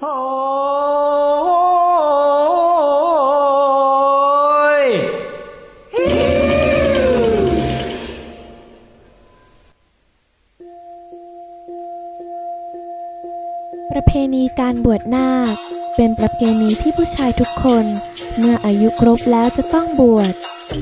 โอ้ยประเพณีการบวชนาค เป็นประเพณีที่ผู้ชายทุกคน เมื่ออายุครบแล้วจะต้องบวช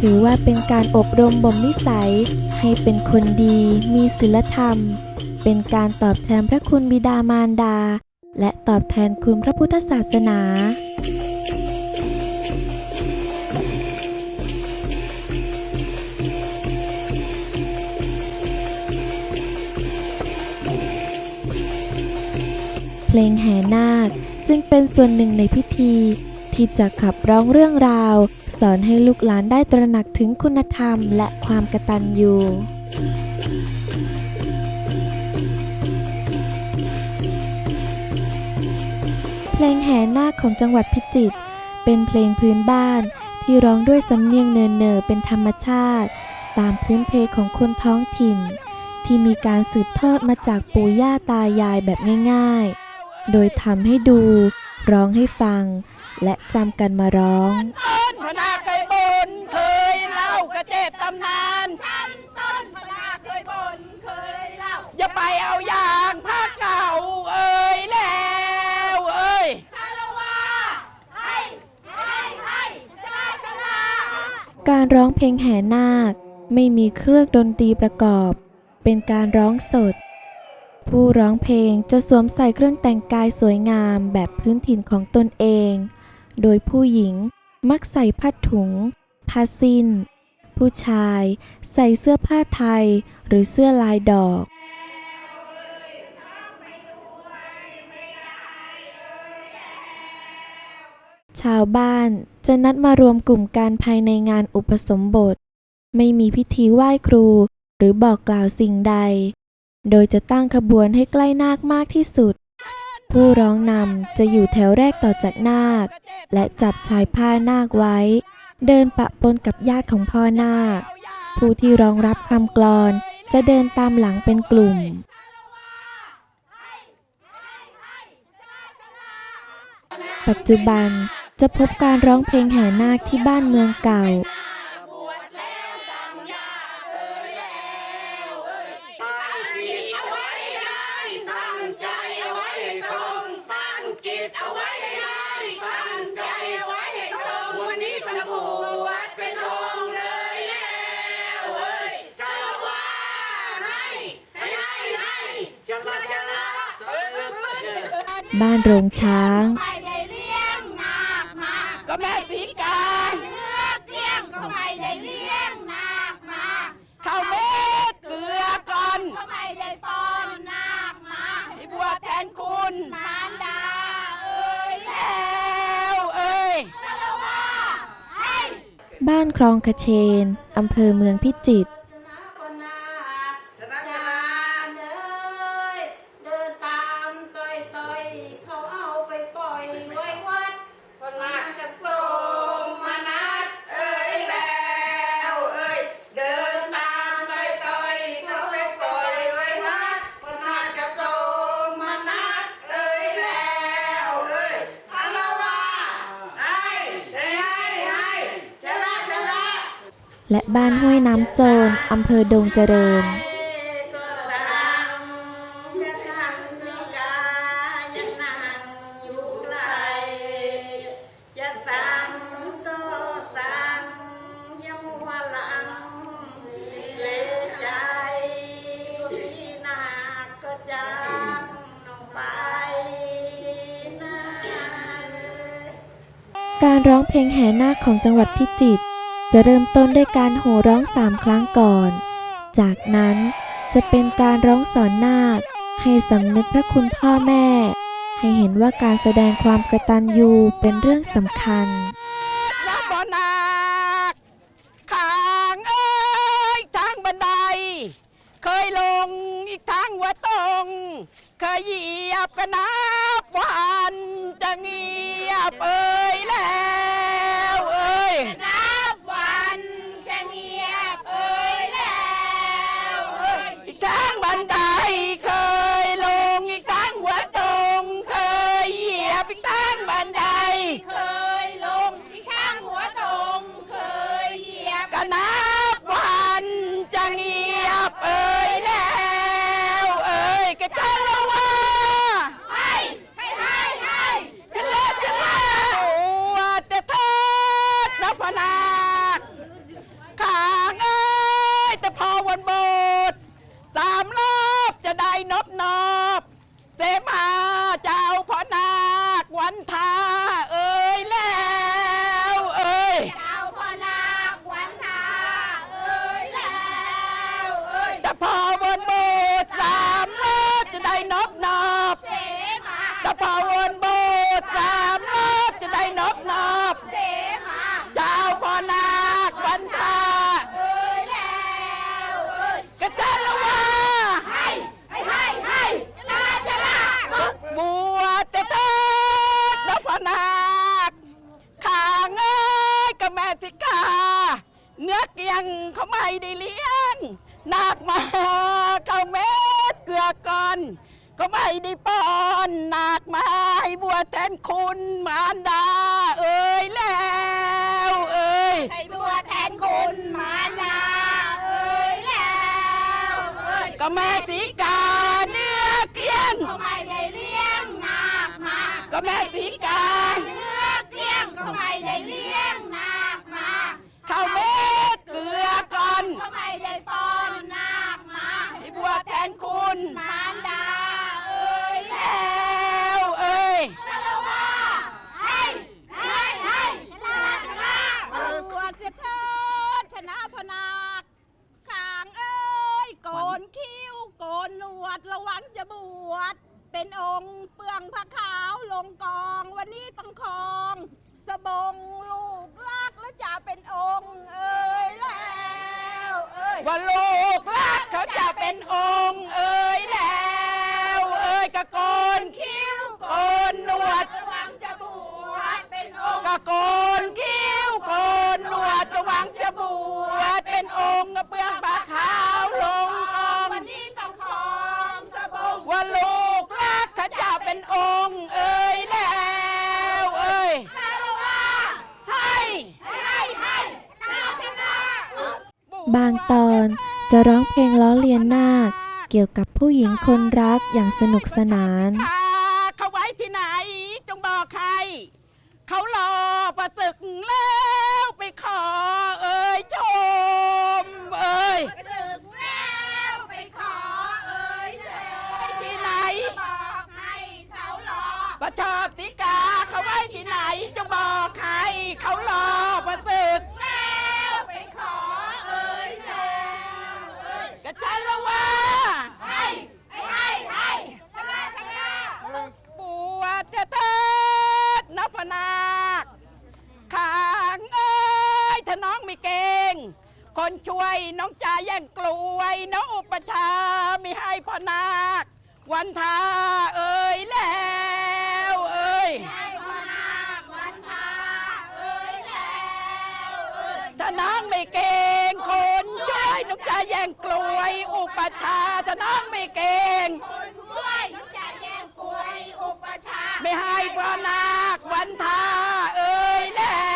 ถือว่าเป็นการอบรมบ่มนิสัย ให้เป็นคนดีมีศีลธรรม เป็นการตอบแทนพระคุณบิดามารดา และตอบแทนคุณพระพุทธศาสนา เพลงแห่นาคจึงเป็นส่วนหนึ่งในพิธี ที่จะขับร้องเรื่องราว สอนให้ลูกหลานได้ตระหนักถึงคุณธรรมและความกตัญญู เพลงแห่นาคของจังหวัดพิจิตรเป็นเพลงพื้นบ้านที่ร้องด้วยสำเนียงเนินเนอเป็นธรรมชาติ ตามพื้นเพของคนท้องถิ่น ที่มีการสืบทอดมาจากปู่ย่าตายายแบบง่ายๆ โดยทำให้ดู ร้องให้ฟัง และจำกันมาร้องต้นพนาเคยบนเคยเล่ากระเจ็ดตำนานฉันต้นพนาเคยบนเคยเล่าอย่าไปเอาอย่างภาคเก่าเอ้ยแล้วเอ้ยชาละวาให้ให้ให้ชลาชลา การร้องเพลงแห่นาค ไม่มีเครื่องดนตรีประกอบ เป็นการร้องสด ผู้ร้องเพลงจะสวมใส่เครื่องแต่งกายสวยงามแบบพื้นถิ่นของตนเอง โดยผู้หญิงมักใส่ผ้าถุง ผ้าสิ้น ผู้ชายใส่เสื้อผ้าไทยหรือเสื้อลายดอก ชาวบ้านจะนัดมารวมกลุ่มกันภายในงานอุปสมบท ไม่มีพิธีไหว้ครูหรือบอกกล่าวสิ่งใด โดยจะตั้งขบวนให้ใกล้นาคมากที่สุด ผู้ร้องนำจะอยู่แถวแรกต่อจากนาค และจับชายผ้านาคไว้ เดินปะปนกับญาติของพ่อนาค ผู้ที่ร้องรับคำกลอนจะเดินตามหลังเป็นกลุ่มปัจจุบัน จะพบการร้องเพลงแห่นาคที่บ้านเมืองเก่าตั้งจิตเอาไว้ได้ตั้งใจเอาไว้ให้ตรงตั้งจิตเอาไว้ให้ได้ตั้งใจเอาไว้ให้ตรงวันนี้เป็นบวชเป็นองเลยแล้วเอ้ยชาละวาให้ให้ให้ให้ชละชละชละบ้านโรงช้าง ไม่ได้เลี้ยงนาคมาก็แม่สีกาเนื้อ เกลี้ยงก็ไม่ได้เลี้ยงนาคมาข้าวเม็ดเกลือก่อนก็ไม่ได้ป้อนนาคมาให้บวชแทนคุณมารดาเอ้ยแล้วเอ้ยให้บ้านคลองคเชนอำเภอเมืองพิจิตร และบ้านห้วยน้ำโจรอำเภอดงเจริญ การร้องเพลงแห่นาคของจังหวัดพิจิตร จะเริ่มต้นด้วยการโห่ร้องสามครั้งก่อน จากนั้นจะเป็นการร้องสอนนาค ให้สำนึกพระคุณพ่อแม่ ให้เห็นว่าการแสดงความกระตัญญูเป็นเรื่องสำคัญรับบนาคขางเอ้ยทางบันได เคยลงอีกทางหัว่าตรง เคยเหยียบกันนับวันจะเงียบเอ้ยแล้ว นบนอบเสมา แม่ธิกา เนื้อเกียงเขาไม่ได้เลี้ยงนาคมาเขาเม็ดเกลือก่อนก็ไม่ได้ป้อนนาคมาให้บัวแทนคุณมารดา เอ้ยแล้วเอ้ยให้บัวแทนคุณมาลาเอ้ยแล้วเอ้ยก็แม่สีกาเนื้อเกียงเขาไม่ได้เลี้ยงนาคมา ก็แม่สีกาเนื้อเกลี้ยงเขาไม่ได้เลี้ยงนาคมาข้าวเม็ดเกลือก่อนเขาไม่ได้ป้อนนาคมาให้บัวแทนคุณมารดาเอ้ยแล้แล้วเอ้ยวว่าให้ให้ให้ลาชลาบัวเสียเถิดชนะพนาคขางเอ้ยโกนคิ้วโกนหนวดระวังจะบวชเป็นองค์เปลืองผ้าขาวลงกอง วันนี้ต้องคอง สบงลูกลัก วเอ้ยว่าลูกรักเขาจะเป็นองค์เอ้ยแล้ว เอ้ยกะโกนคิ้วโกนหนวดระวังจะบวชเป็นองค์กะโกนคิ้วโกนหนวดระวังจะบวชเป็นองค์กระเบื้องผ้าขาวลงกองวันนี้ต้องของสบงว่าลูกรักเขาจะเป็นองค์เอ้ยแล้วเอ้ย แล้วว่า ให้ ให้ให้ให้ชนะ บางตอนจะร้องเพลงล้อเลียนนาคเกี่ยวกับผู้หญิงคนรักอย่างสนุกสนาน เขาไว้ที่ไหนจงบอกใคร เขารอประตึกแล้วไปขอเอ่ยชมเอ่ย ถึงแล้วไปขอเอ่ยเชิญ ที่ไหน บอกให้เขารอ ประชอบติกาเขาไว้ที่ไหนจงบอกใคร เขารอประตึก แล้วไปขอเอ่ยเชิญเอ่ย กระชันละว่า ให้ให้ให้ให้ชนะชนะ บ วชเถิดนพนาคขางเอ้ยถ้าน้องไม่เก่ง คนช่วยน้องจ่าแย่งกล้วยน้องอุปชาไม่ให้พ่อนาค วันทาเอ้ยแล้วเอ้ยให้พนาควันพาเอ่ยแล้วเอ่ยถ้าน้องไม่เก่ง คนช่วยน้องจ่าแย่งกล้วย อุปชาถ้าน้องไม่เก่งคนองจะแย่งกล้วยอุปชา ไม่ให้พ่อนาควันทาเอ้ยแล้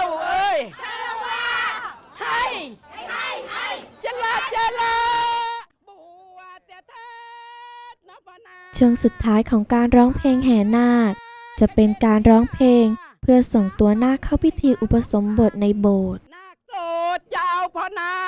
วเอ้ยชนะว่าให้ให้ให้ชะลาชะลาบวชเถิดนพนาคช่วงสุดท้ายของการร้องเพลงแห่นาค จะเป็นการร้องเพลงเพื่อส่งตัวนาคเข้าพิธีอุปสมบทในโบสถ์นาคโสดเจ้าพ่อนาคเข้าโบสถ์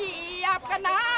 ยียบกันนะ